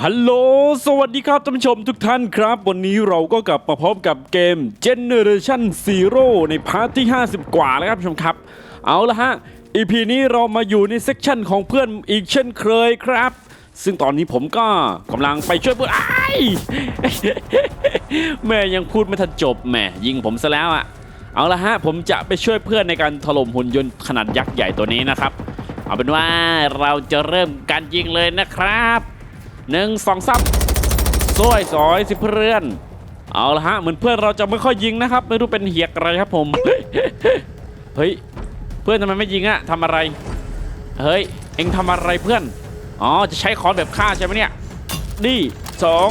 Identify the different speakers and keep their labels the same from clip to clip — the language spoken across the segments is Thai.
Speaker 1: ฮัลโหล สวัสดีครับท่านผู้ชมทุกท่านครับ วันนี้เราก็กลับมาพบกับเกม Generation Zero ในพาร์ทที่ 50 กว่าแล้วครับผู้ชมครับ เอาละฮะ EP นี้เรามาอยู่ในเซกชันของเพื่อนอีกเช่นเคยครับ ซึ่งตอนนี้ผมก็กำลังไปช่วยเพื่อนอ้แม่ยังพูดไม่ทันจบแม่ยิงผมซะแล้วอะเอาละฮะ ผมจะไปช่วยเพื่อนในการถล่มหุ่นยนต์ขนาดยักษ์ใหญ่ตัวนี้นะครับ เอาเป็นว่าเราจะเริ่มการยิงเลยนะครับ หนึ่งสองสามสวยสอยสิเพื่อน เอาละฮะเหมือนเพื่อนเราจะไม่ค่อยยิงนะครับ ไม่รู้เป็นเหียกอะไรครับผม เฮ้ย เพื่อนทำไมไม่ยิงอะทำอะไร เฮ้ย เอ็งทำอะไรเพื่อน อ๋อ จะใช้ค้อนแบบฆ่าใช่ไหมเนี่ยนี่สอง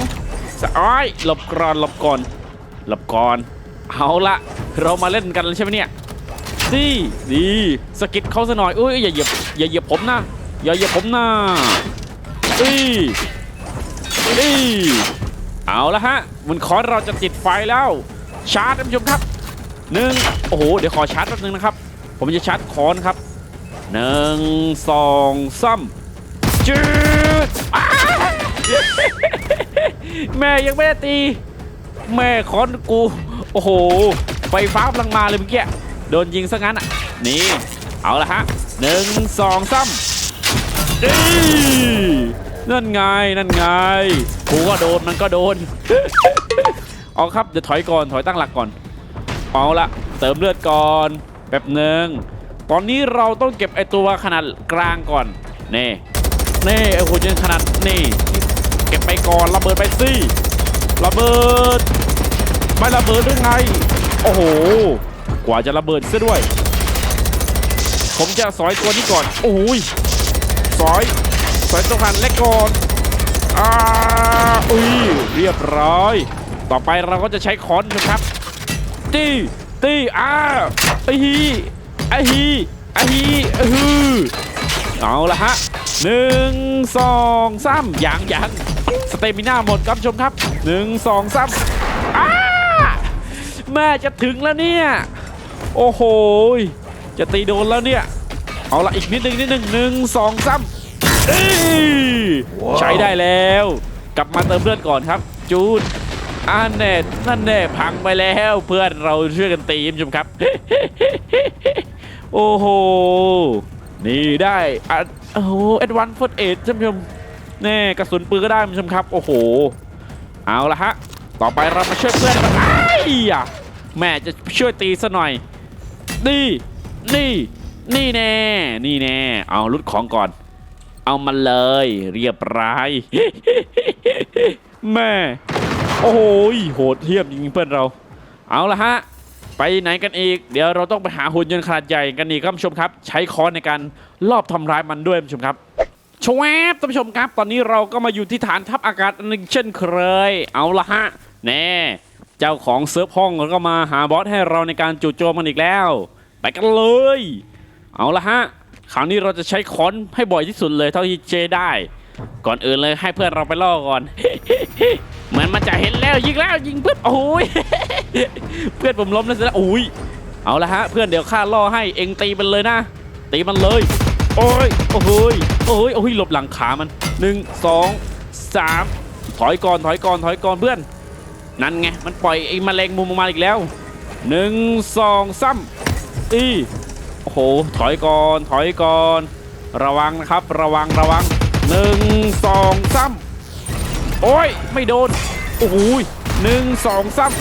Speaker 1: สายหลบก่อนหลบก่อนหลบก่อน เอาละเรามาเล่นกันแล้วใช่ไหมเนี่ยดีดีสกิดเขาซะหน่อยอุ้ยอย่าเหยียบอย่าเหยียบผมนะอย่าเหยียบผมนะอี อีเอาละฮะมันคอนเราจะติดไฟแล้ว ชาร์จท่านผู้ชมครับหนึ่งโอ้โห เดี๋ยวขอชาร์จแป๊บนึงนะครับ ผมจะชาร์จคอนครับหนึ่งสองสามจืดแม่ยังไม่ได้ตี แม่คอนกู โอ้โห ไฟฟ้ากำลังมาเลยเมื่อกี้ โดนยิงซะงั้นอะ นี่ เอาละฮะหนึ่งสองสามอี นั่นไงนั่นไงกูก็โดนมันก็โดน เอาครับเดี๋ยวถอยก่อนถอยตั้งหลักก่อน เอาละเติมเลือดก่อนแป๊บหนึ่งตอนนี้เราต้องเก็บไอตัวขนาดกลางก่อนนี่นี่ไอหัวเจนขนาดนี่เก็บไปก่อนระเบิดไปสิระเบิดไม่ระเบิดหรือไง โอ้โห กว่าจะระเบิดซะด้วย ผมจะสอยตัวนี้ก่อน โอ้ยสอย สอยตัวหันเล็กก่อนอ่าอุ้ยเรียบร้อย ต่อไปเราก็จะใช้ค้อนนะครับตีตีอ้าไอฮีไอฮีไอฮีอือหือเอาละฮะหนึ่งสองสามยังอยังสเตมิน่าหมดครับชมครับหนึ่งสองสามอ้าแม่จะถึงแล้วเนี่ย โอ้โห จะตีโดนแล้วเนี่ย เอาละอีกนิดหนึ่งนิดหนึ่งหนึ่งสองสาม เอ้ยใช้ได้แล้ว กลับมาเติมเลือดก่อนครับ จูนอันแน่นั่นแน่พังไปแล้วเพื่อนเราช่วยกันตีมชมครับ โอ้โห นี่ได้อะโอ้โหเอ็ดวันฟอร์เอทท่านผู้ชมแน่กระสุนปืนก็ได้ท่านผู้ชมครับ โอ้โห เอาละฮะ ต่อไปเรามาช่วยเพื่อนกันไอ้ยะแม่จะช่วยตีซะหน่อย นี่ นี่ นี่แน่ นี่แน่ เอารุดของก่อน เอามาเลย เรียบร้อยแม่ โอ้โหโหดเทียบจริงๆเพื่อนเรา เอาละฮะ ไปไหนกันอีก เดี๋ยวเราต้องไปหาหุ่นยนต์ขนาดใหญ่กันอีกครับผู้ชมครับ ใช้ค้อนในการลอบทำร้ายมันด้วยผู้ชมครับชวบท่านผู้ชมครับ ตอนนี้เราก็มาอยู่ที่ฐานทัพอากาศอันหนึ่งเช่นเคย เอาละฮะ แน่ เจ้าของเซิร์ฟห้องก็มาหาบอสให้เราในการจู่โจมมันอีกแล้ว ไปกันเลย เอาละฮะ คราวนี้เราจะใช้ค้อนให้บ่อยที่สุดเลยเท่าที่เจได้ ก่อนอื่นเลยให้เพื่อนเราไปล่อก่อนเหมือนมันจะเห็นแล้วยิงแล้วยิงปุ๊บโอ้ยเพื่อนผมล้มแล้วเสร็จแล้วอุ้ยเอาละฮะเพื่อนเดี๋ยวข้าล่อให้เองตีมันเลยนะ ตีมันเลย โอ้ยโอ้โหยโอ้ยโอ้ยหลบหลังขามันหนึ่งสองสามถอยก่อนถอยก่อนถอยก่อนเพื่อน นั่นไงมันปล่อยไอ้แมลงมุมออกมาอีกแล้วหนึ่งสองสามอี โอ้โห ถอยก่อน ถอยก่อน ระวังนะครับ ระวัง ระวังหนึ่งสองสามโอ้ย ไม่โดน โอ้โหหนึ่งสองสาม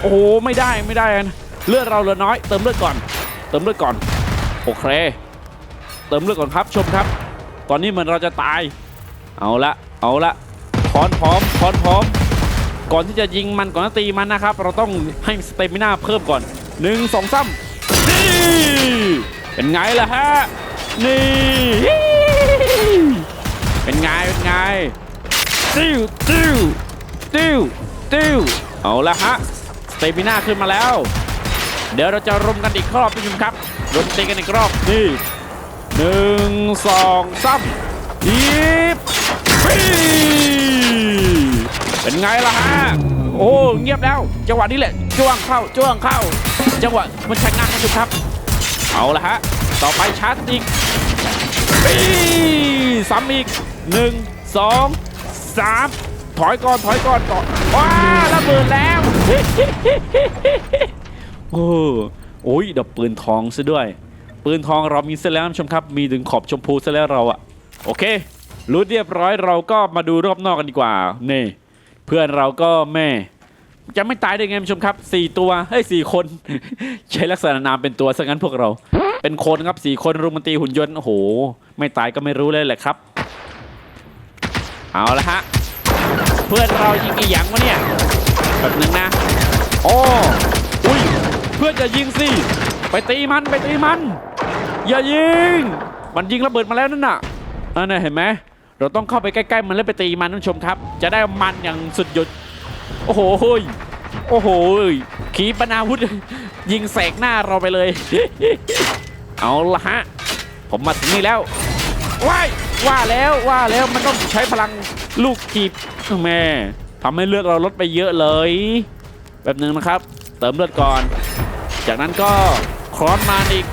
Speaker 1: โอ้โห ไม่ได้ ไม่ได้นะเลือดเราเหลือน้อย เติมเลือดก่อน เติมเลือดก่อน โอเค เติมเลือดก่อนครับ ชมครับ ตอนนี้เหมือนเราจะตาย เอาละ เอาละคอนพร้อมคอนพร้อม ก่อนที่จะยิงมันก่อนจะตีมันนะครับ เราต้องให้สเตมิน่าเพิ่มก่อนหนึ่งสองสามนี่ เป็นไงล่ะฮะ นี่ เป็นไง เป็นไง ติ้วติ้วติ้วติ้วเอาละฮะสเตมิน่าขึ้นมาแล้ว เดี๋ยวเราจะรุมกันอีกรอบพี่ชมครับรุมตีกันอีกรอบ นี่หนึ่งสองสามยิบปีเป็นไงล่ะฮะ โอ้ เงียบแล้ว จังหวะนี้แหละจ้วงเข้าจ้วงเข้า จังหวะมันชะงักนะครับ เอาละฮะ ต่อไปชาร์จอีกปีซ้ำอีกหนึ่งสองสามถอยก่อนถอยก่อนต่อนว้าระเบิดแล้วโอ้โอ้ยดับปืนทองซะด้วย ปืนทองเรามีซะแล้วชมครับมีถึงขอบชมพูซะแล้วเราอะโอเครู้เรียบร้อยเราก็มาดูรอบนอกกันดีกว่านี่เพื่อนเราก็แม่ จะไม่ตายได้ไงผู้ชมครับสี่ตัวเฮ้ยสี่คน ใช้ลักษณะนามเป็นตัวซะงั้นพวกเรา เป็นคนครับสี่คนรุมมันตีหุ่นยนต์โอ้โห ไม่ตายก็ไม่รู้เลยแหละครับ เอาละฮะ เพื่อนเรายิงอีหยังวะเนี่ยแบบนึงนะโอ้อุ้ยเพื่อนจะยิงสิไปตีมันไปตีมัน อย่ายิง มันยิงระเบิดมาแล้วนั่นน่ะนั่นน่ะเห็นไหมเราต้องเข้าไปใกล้ๆมันแล้วไปตีมันท่านผู้ชมครับ จะได้มันอย่างสุดหยุด โอ้โหโอ้โหขีปนาวุธ ยิงแสกหน้าเราไปเลย เอาละฮะ ผมมาถึงนี่แล้วว้ายว่าแล้วว่าแล้วมันต้องใช้พลังลูกขีบแม่ทำให้เลือดเราลดไปเยอะเลย แบบหนึ่งนะครับ เติมเลือดก่อน จากนั้นก็ครอนมาอีก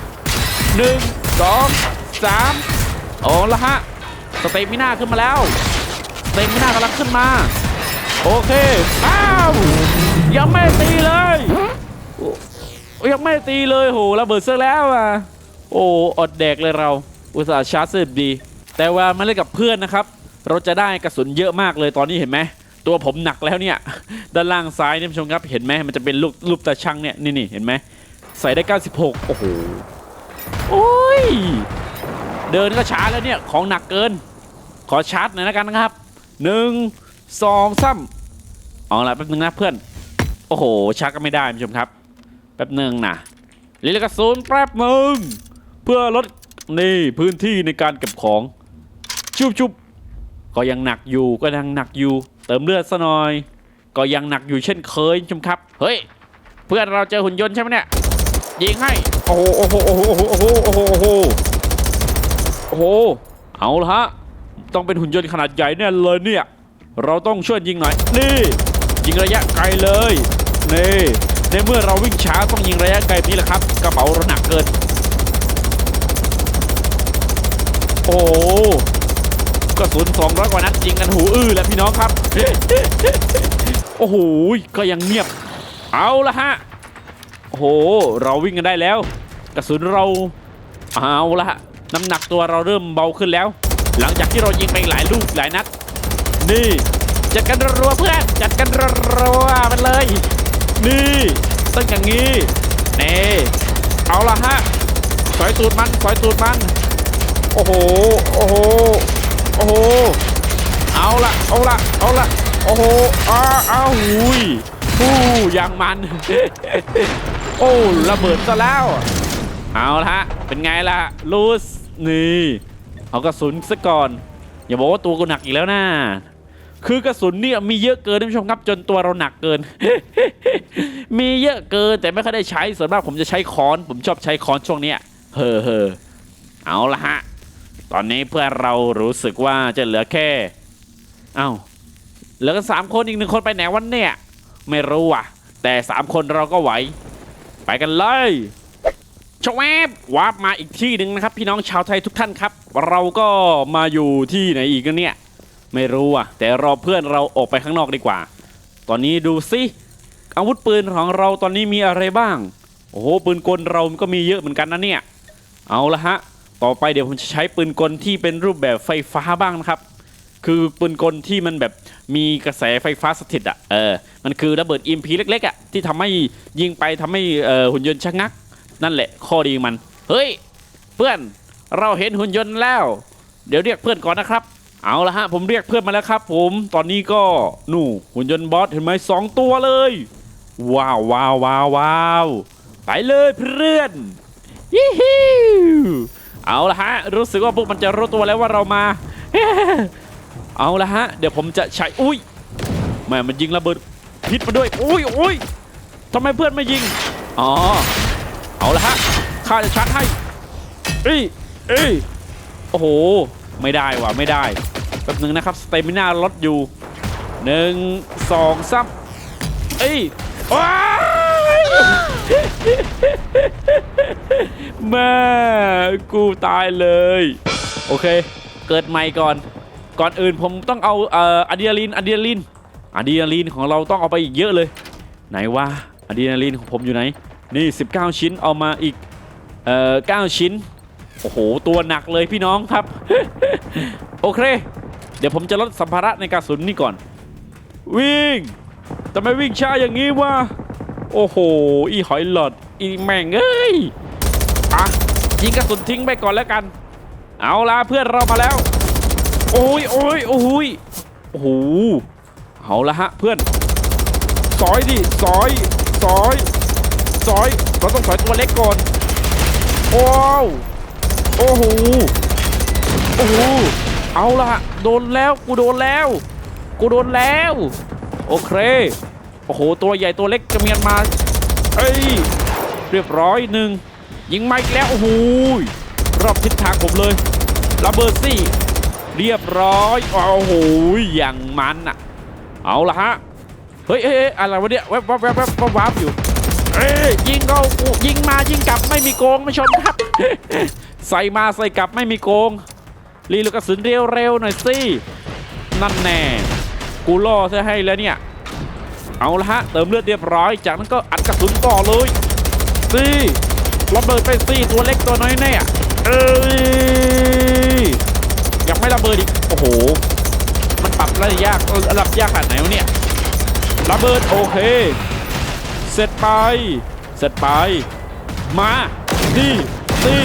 Speaker 1: หนึ่งสองสามโอ้ละฮะสเตมิน่าขึ้นมาแล้วสเตมิน่ากำลังขึ้นมา โอเค อ้าว ยังไม่ตีเลย ยังไม่ตีเลยโหระเบิดเสื้อแล้วอะ โอ้อดแดกเลยเรา อุตส่าห์ชาร์จเสร็จดี แต่ว่ามาเล่นกับเพื่อนนะครับ เราจะได้กระสุนเยอะมากเลยตอนนี้เห็นไหม ตัวผมหนักแล้วเนี่ย ด้านล่างซ้ายเนี่ยผู้ชมครับ เห็นไหมมันจะเป็นลูกรูปตาช่างเนี่ย นี่นี่เห็นไหม ใส่ได้ 96 โอ้โห โอ้ย เดินก็ช้าแล้วเนี่ย ของหนักเกิน ขอชาร์จหน่อยนะกันนะครับหนึ่ง สองซ้ำเอาละแป๊บนึงนะเพื่อน โอ้โหชักก็ไม่ได้ผู้ชมครับ แป๊บนึงนะลิลกระสุนแป๊บนึงเพื่อลดนี่พื้นที่ในการเก็บของชุบชุบก็ยังหนักอยู่ก็ยังหนักอยู่ เติมเลือดซะหน่อย ก็ยังหนักอยู่เช่นเคยชมครับ เฮ้ย เพื่อนเราเจอหุ่นยนต์ใช่ไหมเนี่ยยิงให้ โอ้โหโอ้โหโอ้โหโอ้โหโอ้โหโอ้โหโอ้โหเอาละฮะต้องเป็นหุ่นยนต์ขนาดใหญ่แน่เลยเนี่ย เราต้องช่วยยิงหน่อย นี่ ยิงระยะไกลเลย นี่ ในเมื่อเราวิ่งช้าต้องยิงระยะไกลนี้แหละครับ กระเป๋าเราหนักเกิน โอ้กระสุน200กว่านัดยิงกันหูอื้อแล้วพี่น้องครับ โอ้โห ก็ยังเงียบ เอาละฮะ โอ้โห เราวิ่งกันได้แล้ว กระสุนเรา เอาละฮะ น้ำหนักตัวเราเริ่มเบาขึ้นแล้ว หลังจากที่เรายิงไปหลายลูกหลายนัด นี่ จัดกันรัวๆเพื่อนจัดกันรัวๆมันเลย นี่ต้องอย่างนี้นี่เอาละฮะสอยตูดมันสอยตูดมัน โอ้โหโอ้โหโอ้โหเอาละเอาละเอาละโอ้โหอ้าอ้าวหุยฮู้ยางมัน โอ้ระเบิดซะแล้ว เอาละฮะเป็นไงล่ะลูสนี่เอากระสุนซะก่อน อย่าบอกว่าตัวกูหนักอีกแล้วนะ คือกระสุนเนี่ยมีเยอะเกินท่านผู้ชมครับจนตัวเราหนักเกิน มีเยอะเกินแต่ไม่ค่อยได้ใช้ส่วนมากผมจะใช้ค้อน ผมชอบใช้ค้อนช่วงเนี้ยเฮ้อเฮ้อเอาละฮะ ตอนนี้เพื่อนเรารู้สึกว่าจะเหลือแค่ เอ้าเหลือกันสามคนอีกหนึ่งคนไปไหนวันเนี่ย ไม่รู้อะ แต่สามคนเราก็ไหว ไปกันเลยชวบวาร์ปมาอีกที่หนึ่งนะครับ พี่น้องชาวไทยทุกท่านครับ เราก็มาอยู่ที่ไหนอีกกันเนี่ย ไม่รู้อะ แต่รอเพื่อนเราออกไปข้างนอกดีกว่า ตอนนี้ดูสิอาวุธปืนของเราตอนนี้มีอะไรบ้าง โอ้โหปืนกลเราก็มีเยอะเหมือนกันนะเนี่ย เอาละฮะ ต่อไปเดี๋ยวผมจะใช้ปืนกลที่เป็นรูปแบบไฟฟ้าบ้างนะครับ คือปืนกลที่มันแบบมีกระแสไฟฟ้าสถิตอะ เออ มันคือระเบิดอิมพีเล็กๆอะที่ทำให้ยิงไปทำให้หุ่นยนต์ชะงัก นั่นแหละข้อดีมัน เฮ้ย เพื่อนเราเห็นหุ่นยนต์แล้ว เดี๋ยวเรียกเพื่อนก่อนนะครับ เอาละฮะผมเรียกเพื่อนมาแล้วครับ ผมตอนนี้ก็นู่หุ่นยนต์บอสเห็นไหมสองตัวเลย ว้าวว้าวว้าววาวไปเลยเพื่อนยี่ฮิวเอาละฮะรู้สึกว่าพวกมันจะรู้ตัวแล้วว่าเรามา เอาละฮะ เดี๋ยวผมจะใช้อุ้ยแม่มันยิงระเบิดพิษมาด้วยอุ้ยอุ้ยทำไมเพื่อนไม่ยิงอ๋อเอาละฮะข้าจะชาร์จให้เอ้ยเอ้ยโอ้โห ไม่ได้ว่ะไม่ได้ ป๊บหนึ่งนะครับสเตมิน่าลดอยู่หนึ่งสองสามเอ้ยว้าแม่กูตายเลย โอเค เกิดใหม่ก่อน ก่อนอื่นผมต้องเอาเอ่ออะดรีนาลีนอะดรีนาลีนอะดรีนาลีนของเราต้องเอาไปอีกเยอะเลย ไหนว่าอะดรีนาลีนของผมอยู่ไหน นี่ 19 ชิ้นเอามาอีกเอ่อ9ชิ้น โอ้โห ตัวหนักเลยพี่น้องครับ โอเค เดี๋ยวผมจะลดสัมภาระในกระสุนนี่ก่อน วิ่งทำไมวิ่งช้าอย่างนี้วะโอ้โห อีหอยหลอดอีแม่งเอ้ยอะยิงกระสุนทิ้งไปก่อนแล้วกัน เอาละเพื่อนเรามาแล้ว โอ้ยโอ้ยโอ้ยโอ้โหเอาละฮะเพื่อนสอยดิสอยสอยสอยเราต้องสอยตัวเล็กก่อนโอ้โอ้โหโอ้โห เอาละโดนแล้วกูโดนแล้ว กูโดนแล้ว โอเค โอ้โห ตัวใหญ่ตัวเล็กจะเมียนมา เอ้ย เรียบร้อยหนึ่งยิงมาอีกแล้ว โอ้โหรอบทิศทางผมเลยระเบิดสิเรียบร้อย โอ้โห อย่างมันอะเอาละฮะ เฮ้ยเฮ้ยอะไรวะเนี่ยแวบแวบแวบแวบแวบวับอยู่เอ้ยยิงเขายิงมายิงกลับไม่มีโกงไม่ชมครับ ใส่มาใส่กลับไม่มีโกง รีลูกกระสุนเร็วๆหน่อยสิ นั่นแน่ กูล่อซะให้แล้วเนี่ย เอาละฮะ เติมเลือดเรียบร้อย จากนั้นก็อัดกระสุนต่อเลยสิระเบิดไปสิตัวเล็กตัวน้อยแน่เอ้ยยังไม่ระเบิดอีก โอ้โห มันปรับระดับยากระดับยากขนาดไหนวะเนี่ย ระเบิดโอเค เสร็จไป เสร็จไป มาดีดี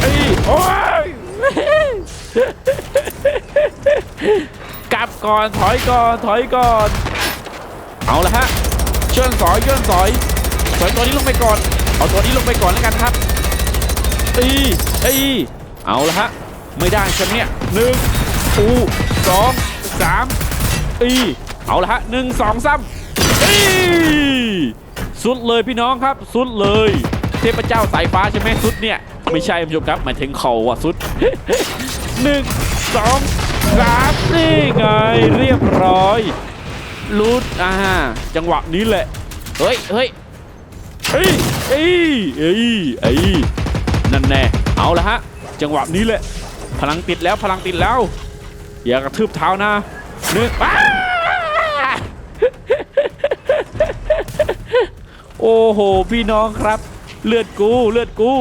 Speaker 1: ไอ้โอ้ย กลับก่อนถอยก่อนถอยก่อน เอาละฮะเชิญสอยเชิญสอยสอยตัวนี้ลงไปก่อน เอาตัวนี้ลงไปก่อนแล้วกันครับอีอีเอาละฮะไม่ได้ใช่ไหมเนี่ยหนึ่งอูสองสามอีเอาละฮะหนึ่งสองสามอีสุดเลยพี่น้องครับ สุดเลย เทพเจ้าสายฟ้าใช่ไหมสุดเนี่ย ไม่ใช่คุณผู้ชมครับหมายถึงเขาอะสุด หนึ่งสองสามนี่ไงเรียบร้อยรูดอ่าจังหวะนี้แหละ เฮ้ยเฮ้ยเฮ้ยเอ้ยเอ้ยเอ้ยนั่นแน่เอาละฮะ จังหวะนี้แหละ พลังติดแล้วพลังติดแล้ว อย่ากระทืบเท้านะหนึ่งอ้าโอ้โห พี่น้องครับ เลือดกู เลือดกู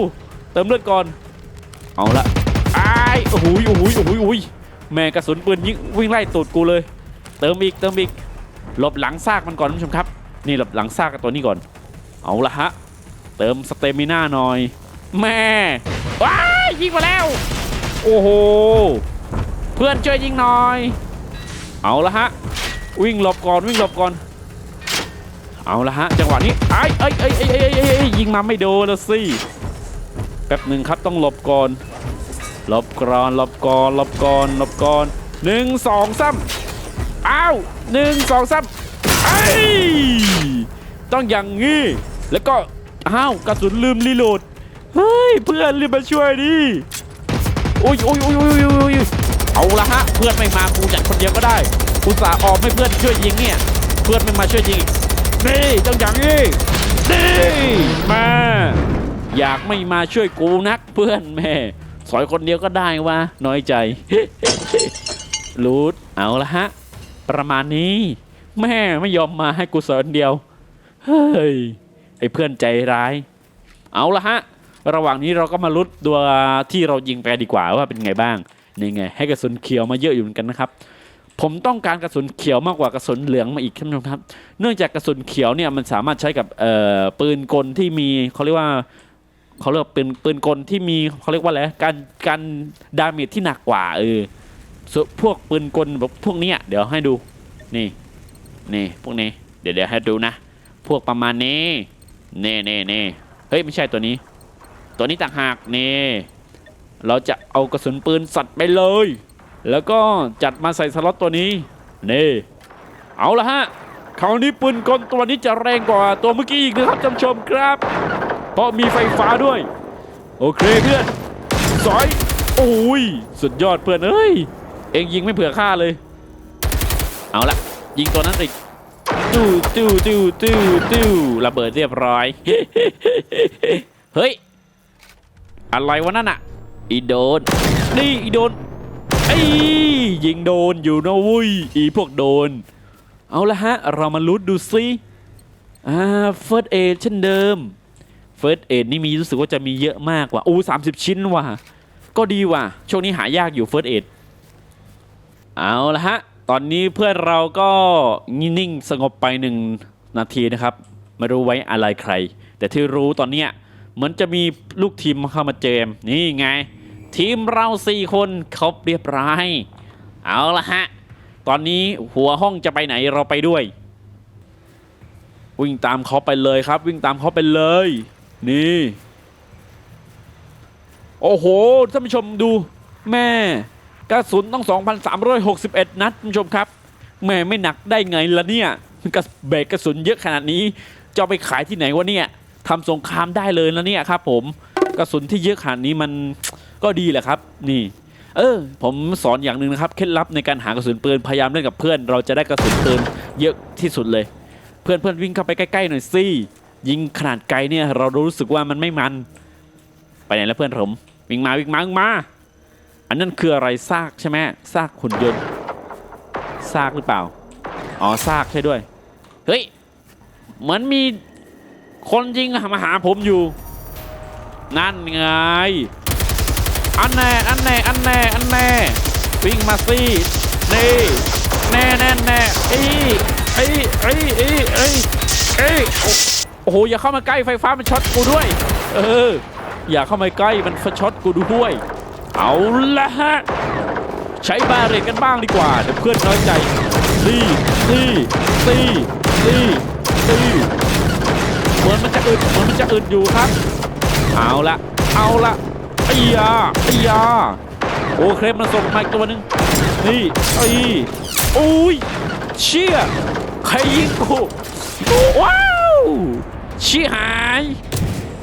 Speaker 1: เติมเลือดก่อน เอาละไอ้าย โอ้โหโอ้โหโอ้โหโอ้โหแม่กระสุนปืนยิงวิ่งไล่ตูดกูเลย เติมอีกเติมอีกหลบหลังซากมันก่อนคุณผู้ชมครับ นี่หลบหลังซากตัวนี้ก่อน เอาละฮะ เติมสเตมิน่าหน่อย แม่ว้ายิงมาแล้ว โอ้โห เพื่อนช่วยยิงหน่อย เอาละฮะ วิ่งหลบก่อนวิ่งหลบก่อน เอาละฮะ จังหวะนี้ไอ้ไอ้ไอ้ไอ้ไอ้ไอ้ไอ้ยิงมาไม่โดนละสิ แป๊บหนึ่งครับต้องหลบก่อน ลบก่อนลบก่อนลบก่อนลบก่อนหนึ่งสองสามอ้าวหนึ่งสองสามไอ้ยต้องอย่างงี้แล้วก็อ้าวกระสุนลืมรีโหลดเฮ้ยเพื่อนรีบมาช่วยดิโอ้ยโอ้ยโอ้ยโอ้ยโอ้ยโอ้ยเอาละฮะเพื่อนไม่มากูจัดคนเดียวก็ได้อุตส่าห์ออกให้เพื่อนช่วยยิงเนี่ยเพื่อนไม่มาช่วยยิงนี่ต้องอย่างนี้นี่มาอยากไม่มาช่วยกูนักเพื่อนแม่ สอยคนเดียวก็ได้วะน้อยใจรูดเอาละฮะ ประมาณนี้ แม่ไม่ยอมมาให้กูสอนเดียว เฮ้ย ไอ้เพื่อนใจร้าย เอาละฮะ ระหว่างนี้เราก็มาลุ้นตัวที่เรายิงไปดีกว่าว่าเป็นไงบ้าง นี่ไง ให้กระสุนเขียวมาเยอะอยู่เหมือนกันนะครับ ผมต้องการกระสุนเขียวมากกว่ากระสุนเหลืองมาอีกท่านผู้ชมครับ เนื่องจากกระสุนเขียวเนี่ยมันสามารถใช้กับปืนกลที่มีเขาเรียกว่า เขาเรียกว่าปืนปืนกลที่มีเขาเรียกว่าอะไรการการดาเมจที่หนักกว่าเออส่วนพวกปืนกลแบบพวกเนี้ยเดี๋ยวให้ดูนี่นี่พวกนี้เดี๋ยวเดี๋ยวให้ดูนะ พวกประมาณนี้เน่เน่เน่เฮ้ยไม่ใช่ตัวนี้ ตัวนี้ต่างหากเน่เราจะเอากระสุนปืนสัตว์ไปเลย แล้วก็จัดมาใส่สล็อตตัวนี้นี่เอาละฮะคราวนี้ปืนกลตัวนี้จะแรงกว่าตัวเมื่อกี้อีกนะครับท่านผู้ชมครับ เพราะมีไฟฟ้าด้วย โอเคเพื่อนสอยโอ้ยสุดยอดเพื่อนเอ้ย เองยิงไม่เผื่อค่าเลย เอาละยิงตัวนั้นอีกตู้ตู้ตู้ตู้ตู้ระเบิดเรียบร้อย เฮ้ย อะไรวะนั่นอะอีโดน นี่อีโดนไอ้ยิงโดนอยู่นะวุ้ยอีพวกโดน เอาละฮะ เรามาลุ้นดูซิอ่าเฟิร์สเอเช่นเดิม เฟิร์สเอดนี่มีรู้สึกว่าจะมีเยอะมากกว่าอู้สามสิบชิ้นว่ะ ก็ดีว่ะ ช่วงนี้หายากอยู่เฟิร์สเอเอาละฮะ ตอนนี้เพื่อนเราก็นิ่งสงบไปหนึ่งนาทีนะครับ ไม่รู้ไว้อะไรใคร แต่ที่รู้ตอนเนี้ยเหมือนจะมีลูกทีมเข้ามาเจม นี่ไง ทีมเราสี่คนครบเรียบร้อยเอาละฮะ ตอนนี้หัวห้องจะไปไหนเราไปด้วย วิ่งตามเขาไปเลยครับ วิ่งตามเขาไปเลย นี่ โอ้โหท่านผู้ชมดูแม่กระสุนต้อง 2,361 นัดท่านผู้ชมครับ แม่ไม่หนักได้ไงล่ะเนี่ยกระเบรกกระสุนเยอะขนาดนี้จะไปขายที่ไหนวะเนี่ยทำสงครามได้เลยแล้วเนี่ยครับผมกระสุนที่เยอะขนาดนี้มันก็ดีแหละครับ นี่ เออ ผมสอนอย่างหนึ่งนะครับเคล็ดลับในการหากระสุนปืนพยายามเล่นกับเพื่อน เราจะได้กระสุนปืนเยอะที่สุดเลย เพื่อนเพื่อนวิ่งเข้าไปใกล้ๆหน่อยสิ ยิงขนาดไกลเนี่ยเรารู้สึกว่ามันไม่มัน ไปไหนแล้วเพื่อนผม วิ่งมาวิ่งมาวิ่งมา อันนั้นคืออะไรซากใช่ไหมซากหุ่นยนต์ซากหรือเปล่า อ๋อซากใช่ด้วย เฮ้ย เหมือนมีคนยิงมาหาผมอยู่ นั่นไง อันแน่ อันแน่ อันแน่ อันแน่ วิ่งมาสินี่แน่แน่แน่เอ้ยเอ้ยเอ้ยเอ้ยเอ้ยเอ้ อ้โหอย่าเข้ามาใกล้ไฟฟ้ามันช็อตกูด้วย เออ อย่าเข้ามาใกล้มันช็อตกูด้วย เอาละฮะ ใช้บาเรตกันบ้างดีกว่าเดี๋ยวเพื่อนน้อยใจตีตีตีตีตีเหมือนมันจะอึดเหมือนมันจะอึดอยู่ครับ เอาละเอาละไอ้ยาไอ้ยาโอเคมันส่งมาอีกตัวหนึงนี่ไอ้โอ้ยเชี่ยใครยิงกูว้า ชี้หาย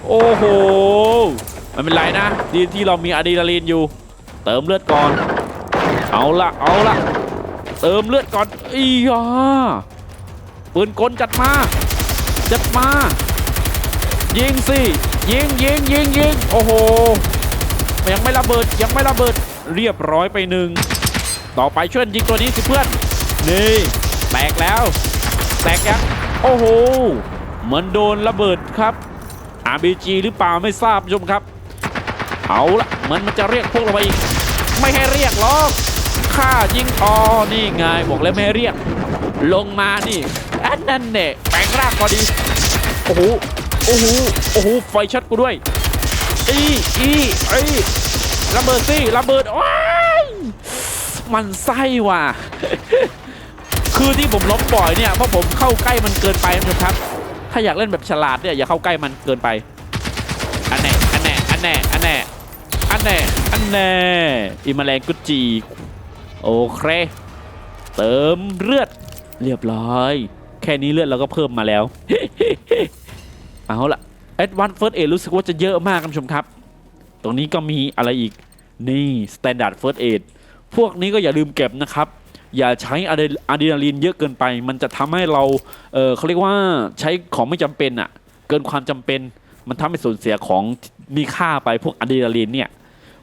Speaker 1: โอ้โหไม่เป็นไรนะ ดีที่เรามีอะดรีนาลีนอยู่ เติมเลือดก่อน เอาละเอาละเติมเลือดก่อนอียาปืนกลจัดมา จัดมา ยิงสิ ยิงยิงยิงยิงโอ้โห ยังไม่ระเบิดยังไม่ระเบิดเรียบร้อยไปหนึ่ง ต่อไปช่วยยิงตัวนี้สิเพื่อน นี่ แตกแล้ว แตกยังโอ้โห เหมือนโดนระเบิดครับ RBG หรือเปล่าไม่ทราบชมครับ เอาละเหมือนมันจะเรียกพวกเราไปอีก ไม่ให้เรียกหรอกข้ายิงอ๋อนี่ไงบอกแล้วไม่ให้เรียก ลงมานี่อันนั้นเนี่ยแปลงร่างพอดีโอ้โหโอ้โหโอ้โหไฟช็อตกูด้วยอีอีไอระเบิดสิระเบิดว้ายมันไส้ว่ะ คือที่ผมล้มบ่อยเนี่ยเพราะผมเข้าใกล้มันเกินไปนะครับ ถ้าอยากเล่นแบบฉลาดเนี่ยอย่าเข้าใกล้มันเกินไป อันแน่ อันแน่ อันแน่ อันแน่ อันแน่ อันแน่ อีแมลงกุจี โอเค เติมเลือด เรียบร้อย แค่นี้เลือดเราก็เพิ่มมาแล้ว เอาละ Advanced First Aid รู้สึกว่าจะเยอะมากคุณผู้ชมครับ ตรงนี้ก็มีอะไรอีก นี่ Standard First Aid พวกนี้ก็อย่าลืมเก็บนะครับ อย่าใช้อะดรีอะดรีนาลีนเยอะเกินไป มันจะทำให้เราเออเขาเรียกว่าใช้ของไม่จำเป็นอะ่ะเกินความจำเป็น มันทำให้สูญเสียของมีค่าไปพวกอะดรีนาลีนเนี่ย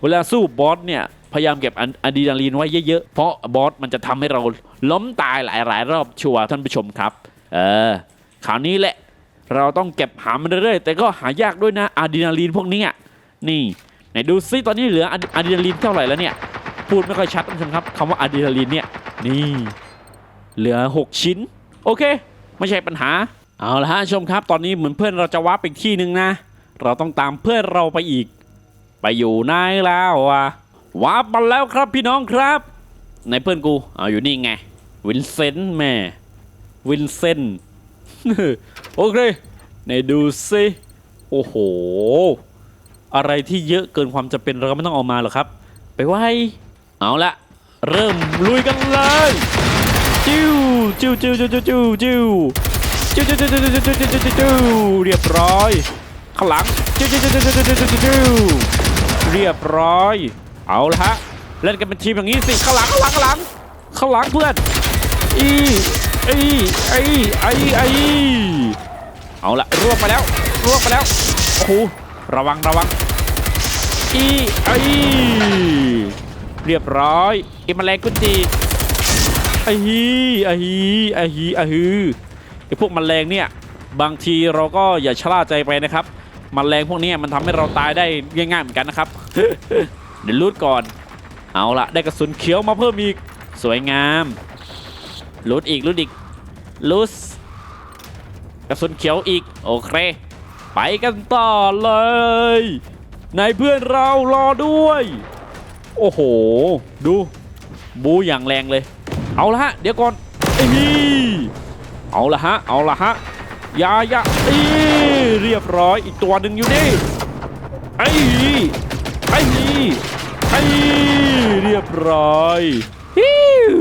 Speaker 1: เวลาสู้บอสเนี่ยพยายามเก็บอะอะดรีนาลีนไว้เยอะๆเพราะบอสมันจะทำให้เราล้มตายหลายๆรอบชัวร์ท่านผู้ชมครับเออคราวนี้แหละเราต้องเก็บหามันเรื่อยๆแต่ก็หายากด้วยนะอะดรีนาลีนพวกนี้นี่ไหนดูซิตอนนี้เหลืออะอะดรีนาลีนเท่าไหร่แล้วเนี่ย พูดไม่ค่อยชัดท่านผู้ชมครับคำว่าอะดรีนาลีนเนี่ยนี่เหลือ 6 ชิ้น โอเค ไม่ใช่ปัญหา เอาละฮะชมครับ ตอนนี้เหมือนเพื่อนเราจะวาร์ปไปอีกที่หนึ่งนะ เราต้องตามเพื่อนเราไปอีก ไปอยู่ไหนแล้ววะวาร์ปมาแล้วครับพี่น้องครับไหนเพื่อนกูเอาอยู่นี่ไงวินเซนต์แม่วินเซนต์โอเคไหนดูซิโอ้โห อะไรที่เยอะเกินความจำเป็นเราก็ไม่ต้องเอามาหรอกครับ ไปไว้ เอาละเริ่มลุยกันเลยจิ้วจิ้วจิ้วจิ้วจิ้วจิ้วจิ้วจิ้วจิ้วจิ้วจิ้วจิ้วจิ้วจิ้วจิ้วเรียบร้อยข้างหลังจิ้วจิ้วจิ้วจิ้วจิ้วจิ้วจิ้วเรียบร้อย เอาละฮะเล่นกันเป็นทีมอย่างนี้สิข้างหลังข้างหลังข้างหลังข้างหลังเพื่อนอีอไอไอไอเอาละรวบไปแล้วรวบไปแล้วโอ้โหระวังระวังอีไอ เรียบร้อยไอ้แมลงกุจีไอ้ฮีไอ้ฮีไอ้ฮีไอ้ฮือไอ้พวกแมลงเนี่ยบางทีเราก็อย่าชะล่าใจไปนะครับแมลงพวกนี้มันทำให้เราตายได้ง่ายๆเหมือนกันนะครับ เดี๋ยวรูดก่อน เอาละได้กระสุนเขียวมาเพิ่มอีกสวยงามรูดอีกรูดอีกรูดกระสุนเขียวอีกโอเคไปกันต่อเลย ในเพื่อนเรารอด้วย โอ้โห ดู บูอย่างแรงเลย เอาละฮะ เดี๋ยวก่อนไอ้ฮีเอาละฮะ เอาละฮะ ยาอยาอีเรียบร้อยอีกตัวหนึ่งอยู่นี่ไอ้ีไอ้ีไอ้เรียบร้อยฮิว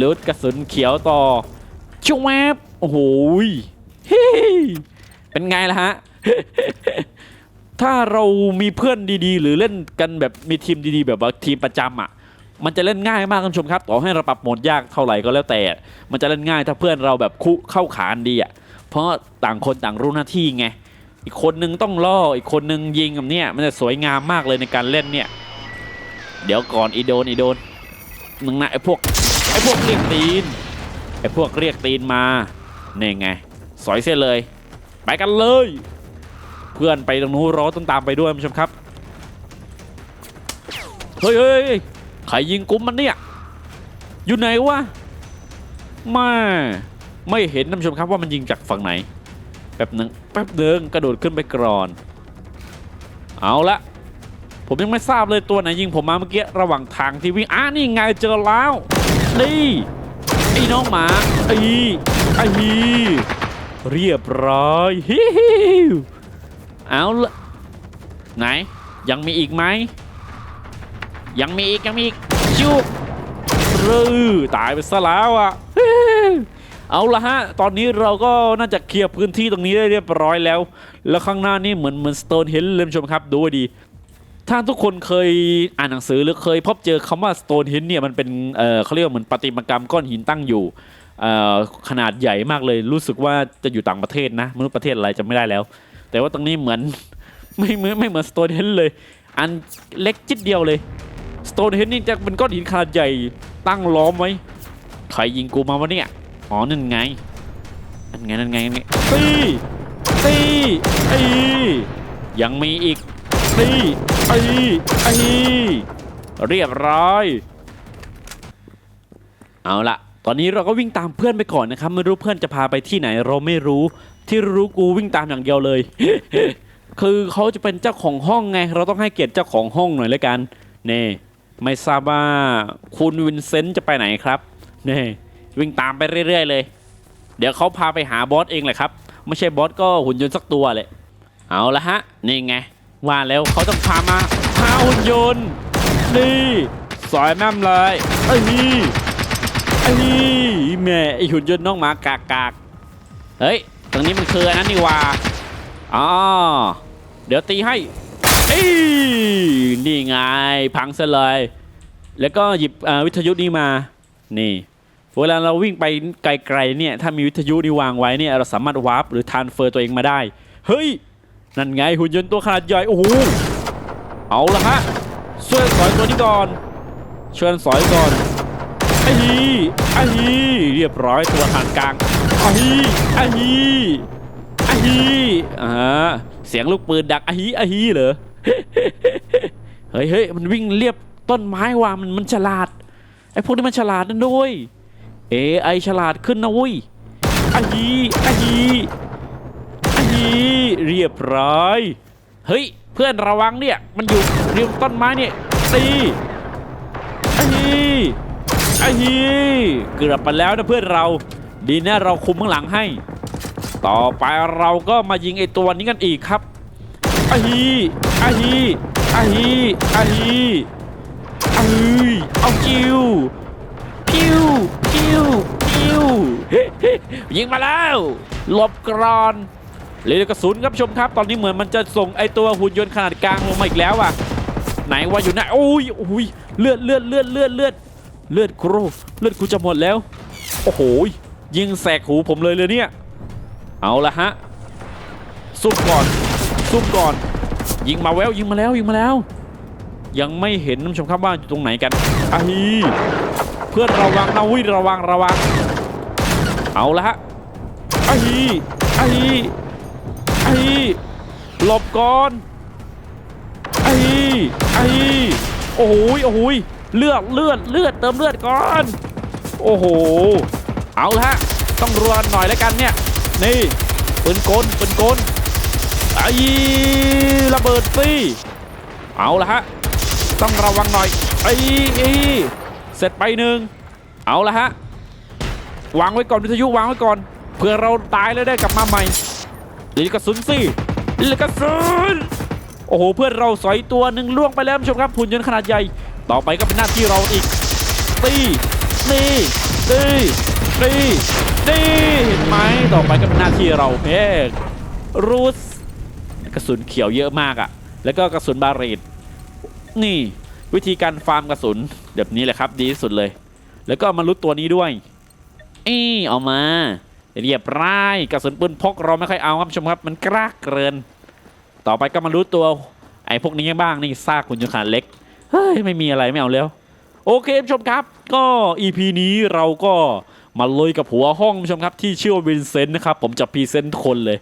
Speaker 1: ลุดกระสุนเขียวต่อชุแวบโอ้โหฮิเป็นไงล่ะฮะ ถ้าเรามีเพื่อนดีๆ หรือเล่นกันแบบมีทีมดีๆ แบบว่าทีมประจำอะ มันจะเล่นง่ายมากคุณผู้ชมครับ ต่อให้เราปรับโหมดยากเท่าไหร่ก็แล้วแต่ มันจะเล่นง่ายถ้าเพื่อนเราแบบคุเข้าขานดีอะ เพราะต่างคนต่างรู้หน้าที่ไง อีกคนนึงต้องล่อ อีกคนนึงยิงกับเนี่ยมันจะสวยงามมากเลยในการเล่นเนี่ย เดี๋ยวก่อนอีโดนอีโดนมึงนะไอ้พวกไอ้พวกเรียกตีน ไอ้พวกเรียกตีนมาเนี่ยไง สอยเสียเลย ไปกันเลย เพื่อนไปตรงนู้นเราต้องตามไปด้วยผู้ชมครับเฮ้ยเฮ้ยใครยิงกุ้มมันเนี่ยอยู่ไหนวะมาไม่เห็นท่านผู้ชมครับว่ามันยิงจากฝั่งไหนแป๊บหนึ่งแป๊บหนึ่งกระโดดขึ้นไปก่อน เอาละผมยังไม่ทราบเลยตัวไหนยิงผมมาเมื่อกี้ระหว่างทางที่วิ่งอ่านี่ไงเจอแล้วนี่ไอ้น้องหมาไอ้ไอ้เรียบร้อยฮิว เอาละไหน ยังมีอีกไหม ยังมีอีก ยังมีอีกจุกรือตายไปซะแล้วอะ เอาละฮะ ตอนนี้เราก็น่าจะเคลียร์พื้นที่ตรงนี้ได้เรียบร้อยแล้ว แล้วข้างหน้านี่เหมือนเหมือนสโตนเฮนเลยชมครับ ดูให้ดี ถ้าทุกคนเคยอ่านหนังสือหรือเคยพบเจอคำว่า Stonehenge เนี่ยมันเป็นเออเขาเรียกว่าเหมือนประติมากรรมก้อนหินตั้งอยู่เออขนาดใหญ่มากเลยรู้สึกว่าจะอยู่ต่างประเทศนะไม่รู้ประเทศอะไรจะไม่ได้แล้ว แต่ว่าตรงนี้เหมือนไม่เหมือนไม่เหมือน Stonehenge เลย อันเล็กจิดเดียวเลย Stonehenge นี่จะเป็นก้อนหินขนาดใหญ่ตั้งล้อมไว้ใครยิงกูมาวะเนี่ยอ๋อนั่นไงนั่นไงนั่นไงนั่นไงตีตีไอยังมีอีกตีไอ้ไอเรียบร้อย เอาละ ตอนนี้เราก็วิ่งตามเพื่อนไปก่อนนะครับ ไม่รู้เพื่อนจะพาไปที่ไหนเราไม่รู้ที่รู้กูวิ่งตามอย่างเดียวเลย คือเขาจะเป็นเจ้าของห้องไง เราต้องให้เกียรติเจ้าของห้องหน่อยแล้วกันเน่ไม่ทราบว่าคุณวินเซนต์จะไปไหนครับเน่วิ่งตามไปเรื่อย ๆ เลย เดี๋ยวเขาพาไปหาบอสเองแหละครับ ไม่ใช่บอสก็หุ่นยนต์สักตัวเลยเอาละฮะนี่ไงว่าแล้วเขาต้องพามาพาหุ่นยนต์นี่สอยแม่มเลยไอ้นี่ ไอ้แม่ไอหุ่นยนต์น้องหมากากกากเฮ้ย ตรงนี้มันคืออันนั้นนี่ว่าอ๋อเดี๋ยวตีให้เอ้นี่ไงพังซะเลย แล้วก็หยิบอ่อวิทยุนี้มา นี่เวลาเราวิ่งไปไกลๆเนี่ย ถ้ามีวิทยุนี่วางไว้เนี่ย เราสามารถวาร์ปหรือทานเฟอร์ตัวเองมาได้ เฮ้ย นั่นไงหุ่นยนต์ตัวขนาดใหญ่ โอ้โห เอาละฮะช่วยสอยตัวนี้ก่อนช่วยสอยก่อน อ้ฮีไอ้ฮีเรียบร้อยตัวขนาดกลางไอ้ฮีไอ้ฮีไอ้ฮีอ่าเสียงลูกปืนดักไอ้ฮีไอ้ฮีเหรอเฮ้ยเฮ้ยมันวิ่งเรียบต้นไม้ว่ะมันมันฉลาดไอ้พวกนี้มันฉลาดนั่นด้วย AI ฉลาดขึ้นนะวุ้ยไอ้ฮีไอ้ฮีไอ้ฮีเรียบร้อยเฮ้ยเพื่อนระวังเนี่ยมันอยู่ริมต้นไม้เนี่ยตี อ้ฮีเกือบไปแล้วนะเพื่อนเรา ดีนะเราคุมข้างหลังให้ ต่อไปเราก็มายิงไอ้ตัวนี้กันอีกครับไอ้ฮีไอ้ฮีไอ้ฮีไอ้ฮีเอ้ยเอาจิวพิวพิวพิวยิงมาแล้วหลบกรอนเรือกระสุนครับชมครับ ตอนนี้เหมือนมันจะส่งไอตัวหุ่นยนต์ขนาดกลางลงมาอีกแล้วอะไหนว่าอยู่ไหนโอ้ยโอ้ยเลือดเลือดเลือดเลือดเลือด เลือดครูเลือดกูจะหมดแล้ว โอ้โห ยิงแสกหูผมเลยเลยเนี่ย เอาละฮะซุ่มก่อนซุ่มก่อน ยิงมาแล้วยิงมาแล้วยิงมาแล้ว ยังไม่เห็นนผู้ชมครับว่าอยู่ตรงไหนกันไอ้เพื่อนระวังนะวิระวังระวัง เอาละฮะไอ้ไอ้ไอ้หลบก่อนไอ้ไอ้โอ้โหโอ้โห เลือดเลือดเลือดเติมเลือดก่อน โอ้โห เอาละฮะ ต้องรวนหน่อยแล้วกันเนี่ย นี่ปืนกลปืนกลไอ้ระเบิดสิเอาละฮะ ต้องระวังหน่อยไอ้เสร็จไปหนึ่งเอาละฮะ วางไว้ก่อนวิทยุวางไว้ก่อน เพื่อเราตายแล้วได้กลับมาใหม่เดี๋ยวกระสุนสิเดี๋ยวกระสุนโอ้โห เพื่อนเราสอยตัวหนึ่งล่วงไปแล้วท่านผู้ชมครับหุ่นยนต์ขนาดใหญ่ ต่อไปก็เป็นหน้าที่เราอีกตีนี่ตีตีตีเห็นไหมต่อไปก็เป็นหน้าที่เราเพ่รูสกระสุนเขียวเยอะมากอะ่ะ แล้วก็กระสุนบาเรตนี่วิธีการฟาร์มกระสุนแบบนี้แหละครับ ดีที่สุดเลย แล้วก็มารุดตัวนี้ด้วยอีเอามาเรียบร้อยกระสุนปืนพกเราไม่ค่อยเอาครับชมครับมันกล้าเกิน ต่อไปก็มารู้ตัว ไอ้พวกนี้บ้างนี่ซากคุณยนต์ขนาเล็ก เฮ้ยไม่มีอะไรไม่เอาแล้ว โอเคผู้ชมครับ ก็ EP นี้เราก็มาลุยกับหัวห้องผู้ชมครับ ที่ชื่อว่าวินเซนต์นะครับ ผมจะพรีเซนต์คนเลย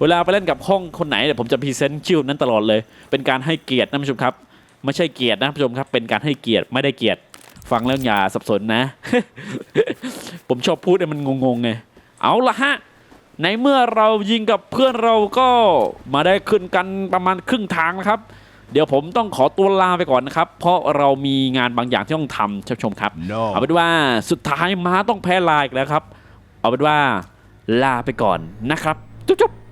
Speaker 1: เวลาไปเล่นกับห้องคนไหนเนี่ยผมจะพรีเซนต์ชื่อนั้นตลอดเลย เป็นการให้เกียรตินะผู้ชมครับ ไม่ใช่เกียรตินะผู้ชมครับ เป็นการให้เกียรติไม่ได้เกียรติ ฟังแล้วอย่าสับสนนะ ผมชอบพูดให้มันงงๆไงเอาละฮะในเมื่อเรายิงกับเพื่อนเราก็มาได้ขึ้นกันประมาณครึ่งทางนะครับ เดี๋ยวผมต้องขอตัวลาไปก่อนนะครับ เพราะเรามีงานบางอย่างที่ต้องทำท่านผู้ชมครับ
Speaker 2: No.
Speaker 1: เอาเป็นว่าสุดท้ายม้าต้องแพ้ลายอีกแล้วครับ เอาเป็นว่าลาไปก่อนนะครับ จุ๊บๆ